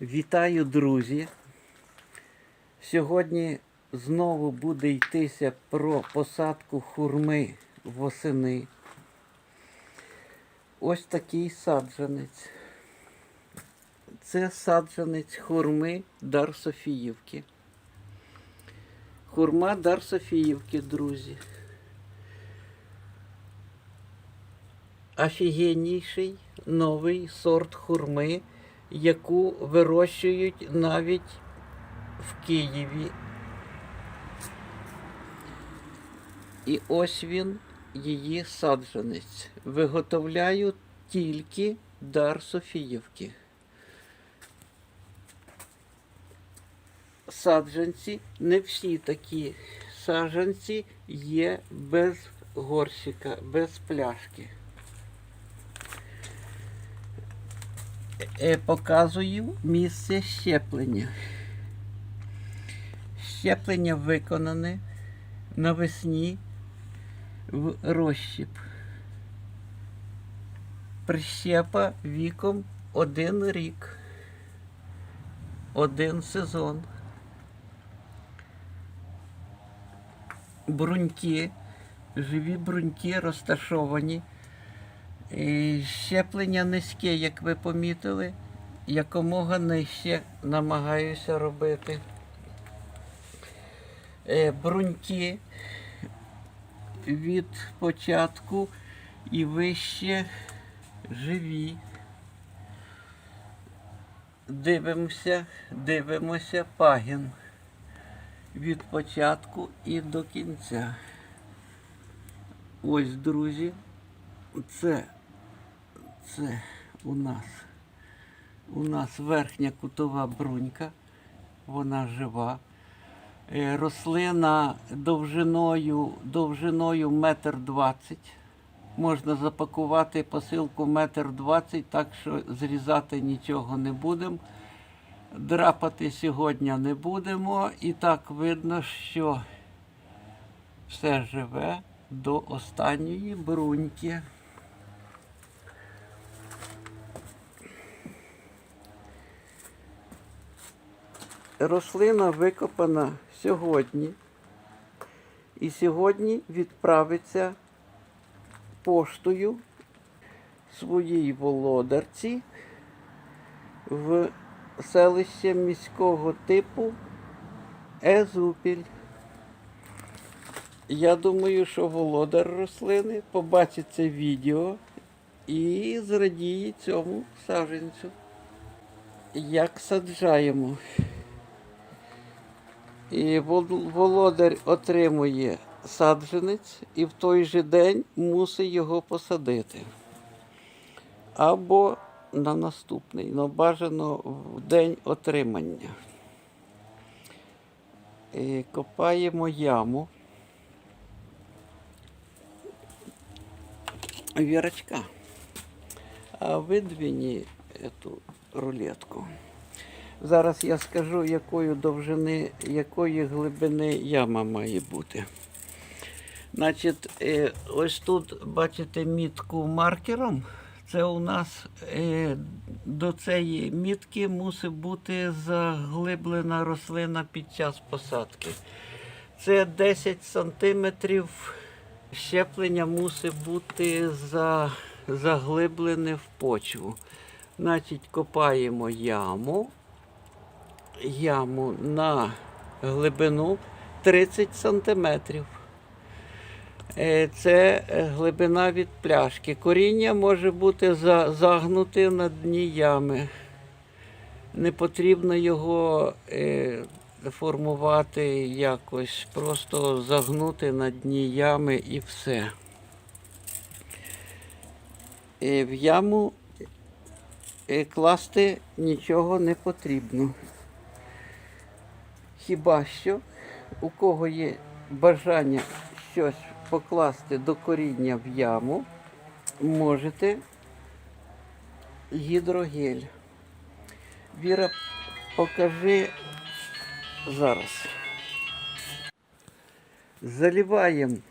Вітаю, друзі! Сьогодні знову буде йтися про посадку хурми восени. Ось такий саджанець. Це саджанець хурми Дар Софіївки. Хурма Дар Софіївки, друзі. Офігенніший новий сорт хурми, яку вирощують навіть в Києві. І ось він, її саджанець. Виготовляю тільки дар Софіївки. Саджанці, не всі такі саджанці є без горщика, без пляшки. Показую місце щеплення. Щеплення виконане навесні в розщіп. Прищепа віком один рік, один сезон. Бруньки, живі бруньки розташовані. І щеплення низьке, як ви помітили, якомога нижче намагаюся робити. Е, Бруньки від початку і вище живі. Дивимося, дивимося пагін від початку і до кінця. Ось, друзі, це, це у нас. У нас верхня кутова брунька, вона жива. Е, Рослина довжиною, довжиною метр двадцять. Можна запакувати посилку метр двадцять, так що зрізати нічого не будемо. Драпати сьогодні не будемо. І так видно, що все живе до останньої бруньки. Рослина викопана сьогодні. І сьогодні відправиться поштою своїй володарці в селище міського типу Езупіль. Я думаю, що володар рослини побачить це відео і зрадіє цьому саджанцю. Як саджаємо. І володар отримує саджанець і в той же день мусить його посадити. Або на наступний, але бажано в день отримання. І копаємо яму. Вірочка, а видвіні эту рулетку. Зараз я скажу, якої довжини, якої глибини яма має бути. Значить, е, ось тут бачите мітку маркером. Це у нас е, до цієї мітки мусить бути заглиблена рослина під час посадки. Це 10 сантиметрів щеплення мусить бути заглиблене в почву. Значить, копаємо яму яму на глибину 30 сантиметрів. Е, Це е, глибина від пляшки. Коріння може бути загнуте на дні ями. Не потрібно його е, формувати якось, просто загнути на дні ями і все. В яму класти нічого не потрібно. Хіба що у кого є бажання щось покласти до коріння в яму, можете гідрогель. Віра, покажи зараз. Заливаем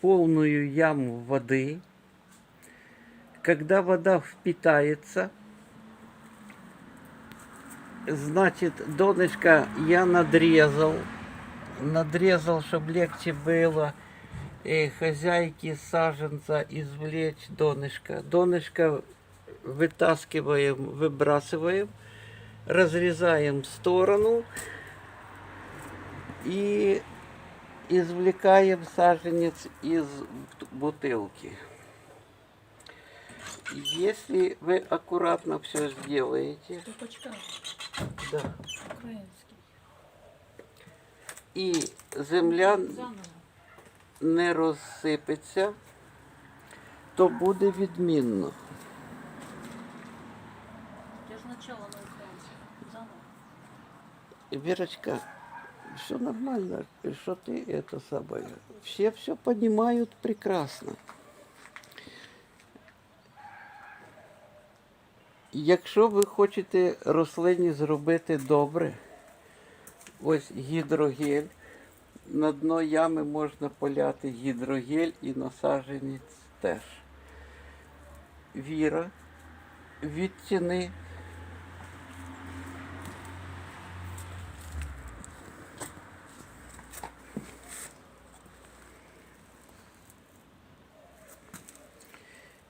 полную яму воды. Когда вода впитается, Значит, донышко я надрезал. Надрезал, чтобы легче было э, хозяйке саженца извлечь донышко. Донышко вытаскиваем, выбрасываем, разрезаем в сторону и извлекаем саженец из бутылки. Если вы аккуратно все сделаете, да, український. і земля не розсипеться, то буде відмінно. Я ж начало на українському. Заново. Верочка, все нормально, что ты это самое. Все все понимают прекрасно. Якщо ви хочете рослині зробити добре, ось гідрогель, на дно ями можна поляти гідрогель і насадженець теж. Віра, відтяни.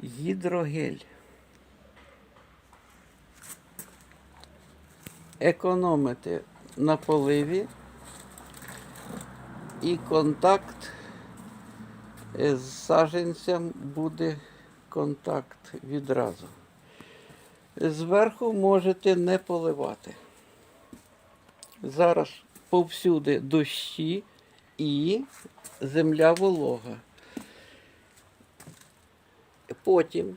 Гідрогель. Економити на поливі і контакт з саженцем буде контакт відразу. Зверху можете не поливати. Зараз повсюди дощі і земля волога. Потім,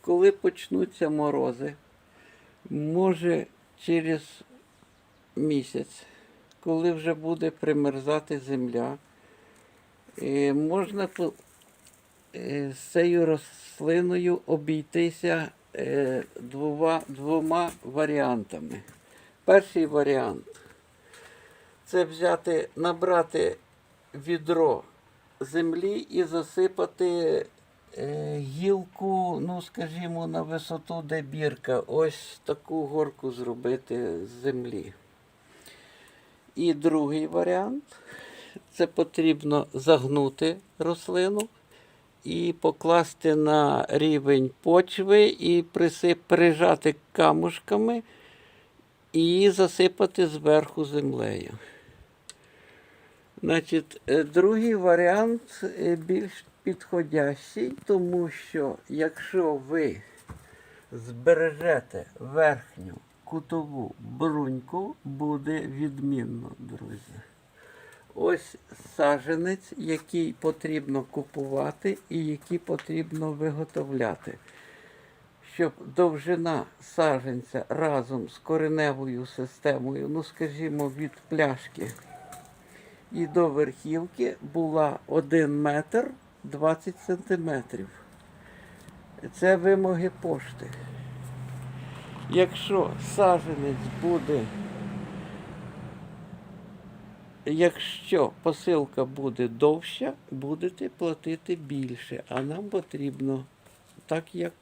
коли почнуться морози, може через місяць, коли вже буде примерзати земля, е, можна е, з цією рослиною обійтися е, двома, двома варіантами. Перший варіант це взяти, набрати відро землі і засипати гілку, ну скажімо, на висоту, де бірка, ось таку горку зробити з землі. І другий варіант це потрібно загнути рослину і покласти на рівень почви і прижати камушками і засипати зверху землею. Значить, е, другий варіант е, більш підходящий, тому що якщо ви збережете верхню кутову бруньку, буде відмінно, друзі. Ось саженець, який потрібно купувати і який потрібно виготовляти. Щоб довжина саженця разом з кореневою системою, ну скажімо, від пляшки і до верхівки була 1 метр 20 сантиметрів. Це вимоги пошти. Якщо саженець буде, якщо посилка буде довша, будете платити більше, а нам потрібно так, як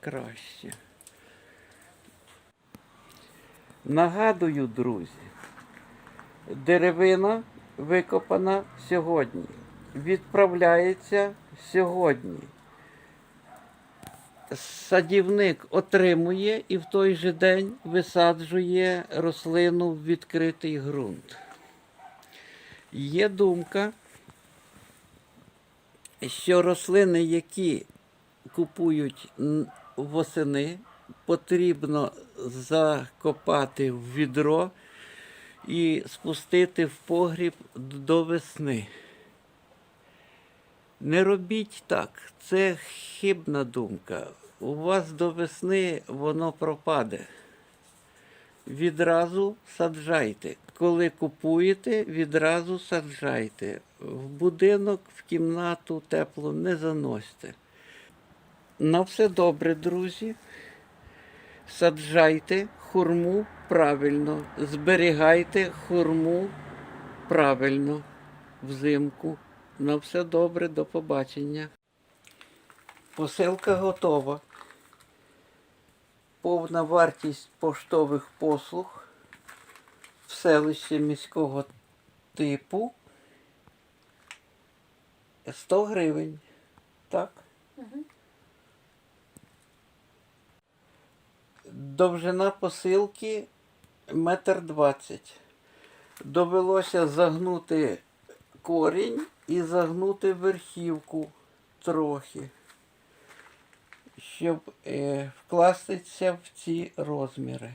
краще. Нагадую, друзі, деревина викопана сьогодні, відправляється сьогодні. Садівник отримує і в той же день висаджує рослину в відкритий ґрунт. Є думка, що рослини, які купують восени, потрібно закопати в відро і спустити в погріб до весни. Не робіть так, це хибна думка. У вас до весни воно пропаде. Відразу саджайте. Коли купуєте, відразу саджайте. В будинок, в кімнату тепло не заносьте. На все добре, друзі. Саджайте хурму правильно, зберігайте хурму правильно взимку. На все добре, до побачення. Посилка готова. повна вартість поштових послуг в селищі міського типу 100 гривень. Так. Угу. Довжина посилки метр двадцять. Довелося загнути корінь і загнути верхівку трохи, щоб е, вкластися в ці розміри.